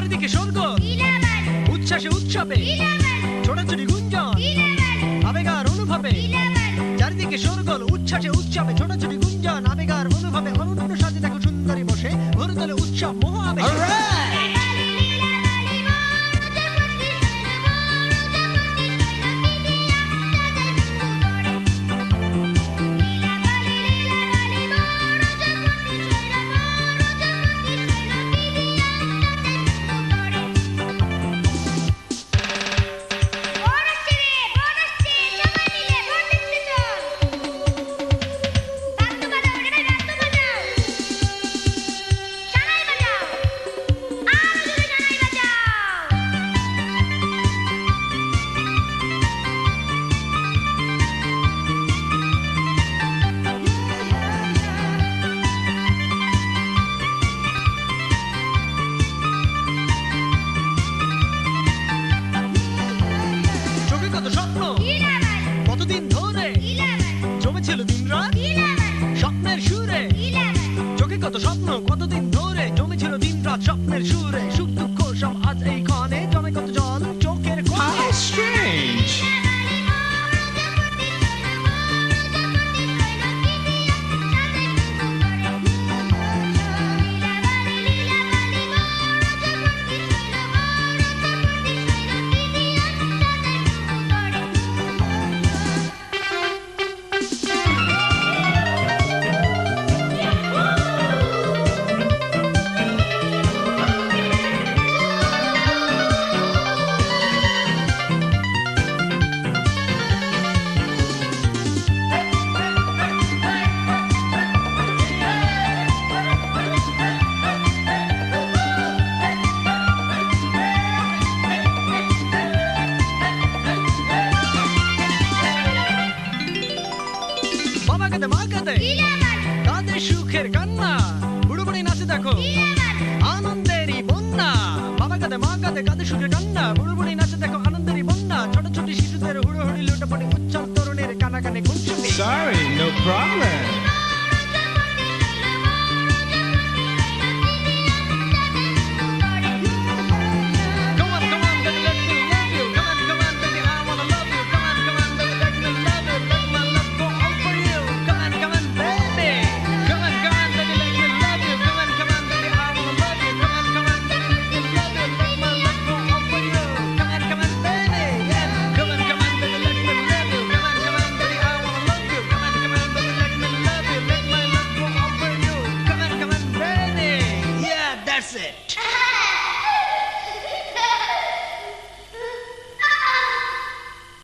চারিদিকে সরগোল উচ্ছ্বাসে উৎসবে। ছোটাছুটি গুঞ্জন। আবেগার অনুভবে। চারিদিকে স্বর্গ, উচ্ছ্বাসে উৎসবে। ছোটাছুটি গুঞ্জন, আবেগার অনুভবে। অনুন্ন সাথে দেখো সুন্দরী বসে। ভোরতলে উৎসব মহাবে আবেগ জমেছিল দিন রাত। স্বপ্নের সুরে। চোখে কত স্বপ্ন, কতদিন ধরে জমেছিল দিন রাত স্বপ্নের সুরে। সুখ দুঃখ সব আজ এই কনে জমে কত বাবা মাকাতে কাঁদে সুখের কান্না বুড়োবুড়ি নাচে দেখো। আনন্দেরই বন্যা বাবা মাকাতে মা কাঁদে কাঁদে সুখের কান্না বুড়োবুড়ি নাচে দেখো আনন্দেরই বন্যা। ছোট ছোট শিশুদের হুড়োহুড়ি লুটোপুটি উচ্ছল তরুণের কানা কানে খুনসুটি Sorry, no problem. That's it.